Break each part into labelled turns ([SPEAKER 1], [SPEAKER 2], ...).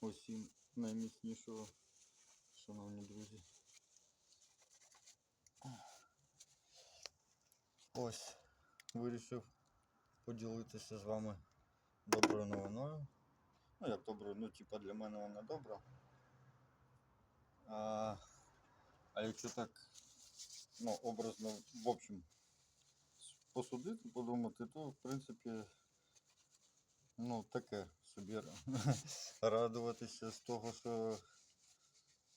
[SPEAKER 1] Усім найміцнішого, шановні друзі. Ось вирішив поділитися з вами доброю новиною. Ну, як доброю, ну, типа для мене вона добра. А, а якщо так, ну, образно, в общем, Подумати, то в принципі, ну, таке собі радуватися з того, що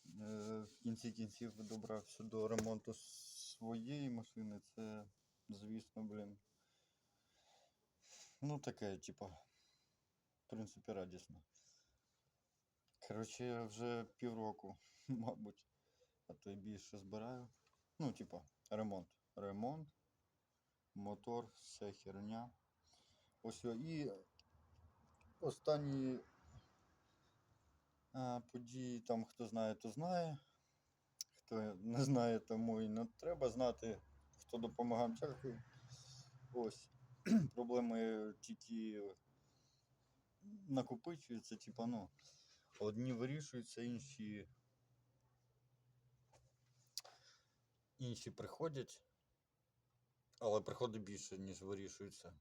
[SPEAKER 1] е, в кінці кінців добрався до ремонту своєї машини, це, звісно, блін. Ну, таке, типа, в принципі, радісно. Коротше, вже півроку, мабуть, а то й більше збираю. Ну, типа, ремонт. Ремонт, мотор, вся херня. Ось і останні події, там хто знає, то знає. Хто не знає, тому і не треба знати, хто допомагав, дякую. Ось. Проблеми тільки накопичуються, типа, ну, одні вирішуються, інші. Інші приходять, але приходить більше, ніж вирішується.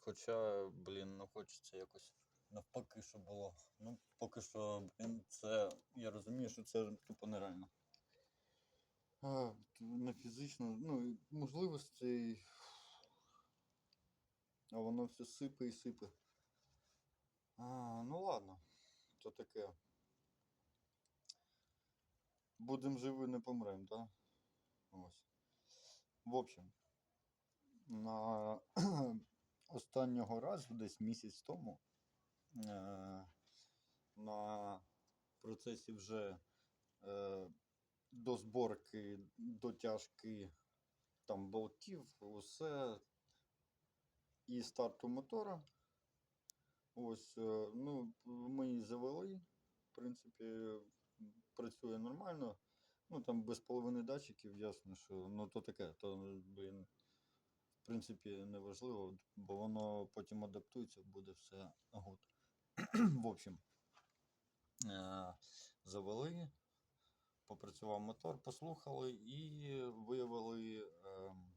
[SPEAKER 1] Хоча, блін, ну хочеться якось навпаки, що було. Ну, поки що, блін, це. Я розумію, що це тупо нереально. А, на фізично, ну, і можливостей. А воно все сипе і сипе. А, ну ладно, то таке. Будем живі, не помрем, да? Ось. В общем, на останнього разу, десь місяць тому, е, на процесі вже е, до зборки, дотяжки там болтів, усе і старту мотора. Ось, е, ну, ми її завели. В принципі, працює нормально. Ну, там без половини датчиків, ясно, що ну то таке, то, блін, в принципі, не важливо, бо воно потім адаптується, буде все гуд. В общем, е, завели, попрацював мотор, послухали і виявили ем,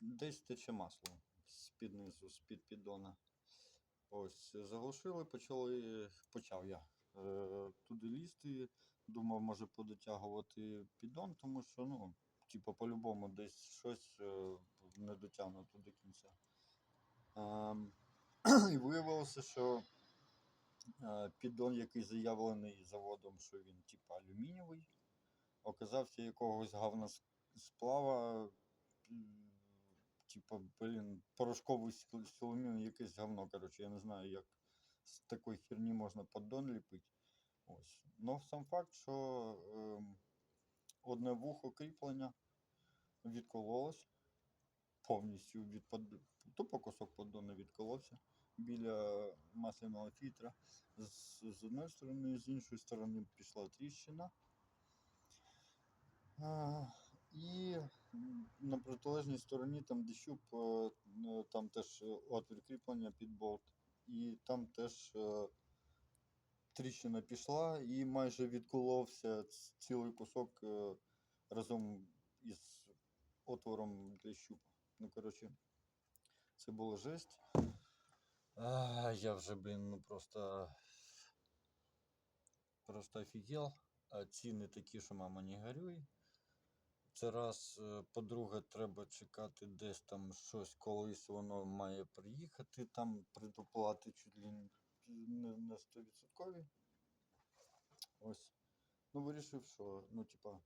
[SPEAKER 1] десь тече масло з-під низу, з-під піддона. Ось, заглушили, почали, почав я е, туди лізти. Думав, може подотягувати піддон, тому що, ну, типу, по-любому десь щось е, не дотягнуто до кінця. Ем, і виявилося, що е, піддон, який заявлений заводом, що він типу алюмінієвий, оказався якогось говна с- сплава. м, Типа, блін, порошковий сил- силумін, якесь говно. Коротше, я не знаю, як з такої херні можна поддон ліпити. Ось. Ну, сам факт, що ем, одне вухо кріплення відкололось повністю від тупо кусок поддону відколовся біля масляного фільтра. З, з одної сторони, з іншої сторони пішла тріщина. А, і на протилежній стороні, там де щуп, е, ну, там теж е, отвір кріплення під болт, і там теж е, тріщина пішла і майже відколовся цілий кусок е, разом із отвором для щупа. Ну, коротше, це було жесть. А, я вже, блін, ну просто. Просто офігел. А ціни такі, що мама не горюй. Це раз. Е, По-друге, треба чекати десь там щось, колись воно має приїхати, там предоплати чуть ли не- не на 100%. Ось. Ну, вирішив, що, ну, типа,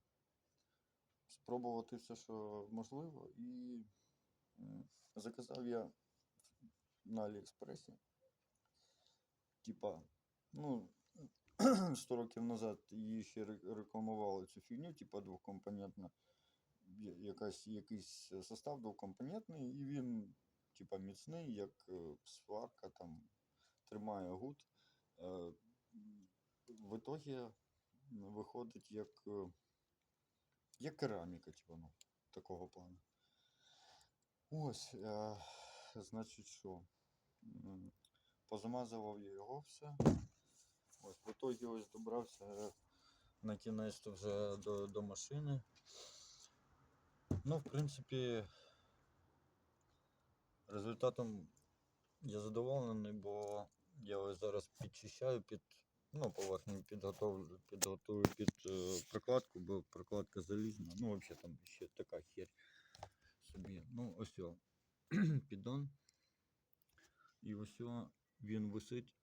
[SPEAKER 1] спробувати все, що можливо, і заказав я на Аліекспресі. Типа, ну, 100 років назад її ще рекламували цю фігню, типа двокомпонентна. Якась, якийсь состав двокомпонентний, і він, типа, міцний, як е, сварка, там, тримає гуд. Е, В ітогі виходить як, е, як кераміка, типа, ну, такого плану. Ось. Е, значить, що? Позамазував я його все. Ось, в итогі ось добрався на кінець вже до, до машини. Ну, в принципі, результатом я задоволений, бо я ось зараз підчищаю під ну, поверхню підготовлю, підготую під е, прокладку, бо прокладка залізна. Ну, взагалі там ще така херь собі. Ну, ось о, піддон. І ось о, він висить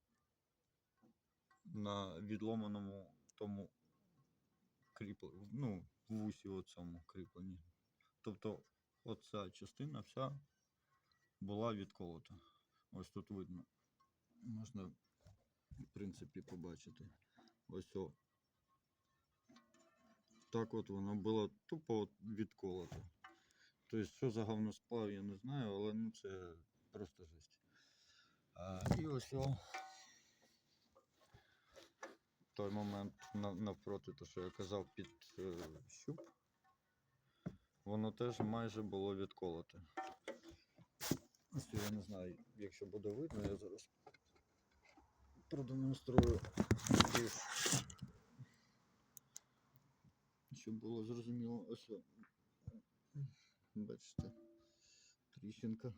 [SPEAKER 1] на відломаному тому кріпленні, ну, вусі оцьому кріпленні. Тобто оця частина вся була відколота. Ось тут видно. Можна, в принципі, побачити. Ось о. Так от воно було тупо от відколото. Тобто, що за говносплав, я не знаю, але ну це просто жесть. А, і ось о. Той момент навпроти, то, що я казав під е, щуп, воно теж майже було відколоте. Я не знаю, якщо буде видно, я зараз продемонструю щоб було зрозуміло. Ось. Бачите, тріщинка.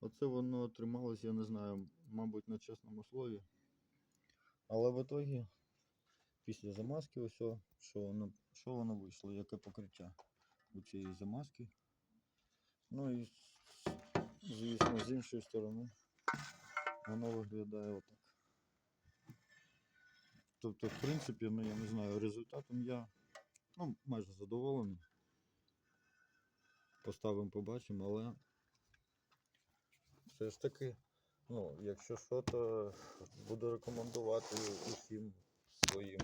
[SPEAKER 1] Оце воно трималось, я не знаю, мабуть, на чесному слові. Але в ітогі, після замазки, ось, що воно, що воно вийшло, яке покриття у цієї замазки. Ну і звісно, з іншої сторони воно виглядає отак. Тобто, в принципі, я не знаю, результатом я ну, майже задоволений. Поставимо, побачимо, але все ж таки, ну, якщо що, то буду рекомендувати усім своїм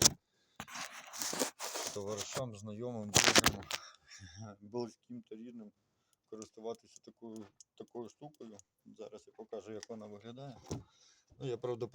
[SPEAKER 1] товаришам, знайомим, друзям, близьким та рідним користуватися такою, такою штукою. Зараз я покажу, як вона виглядає. Ну, я правда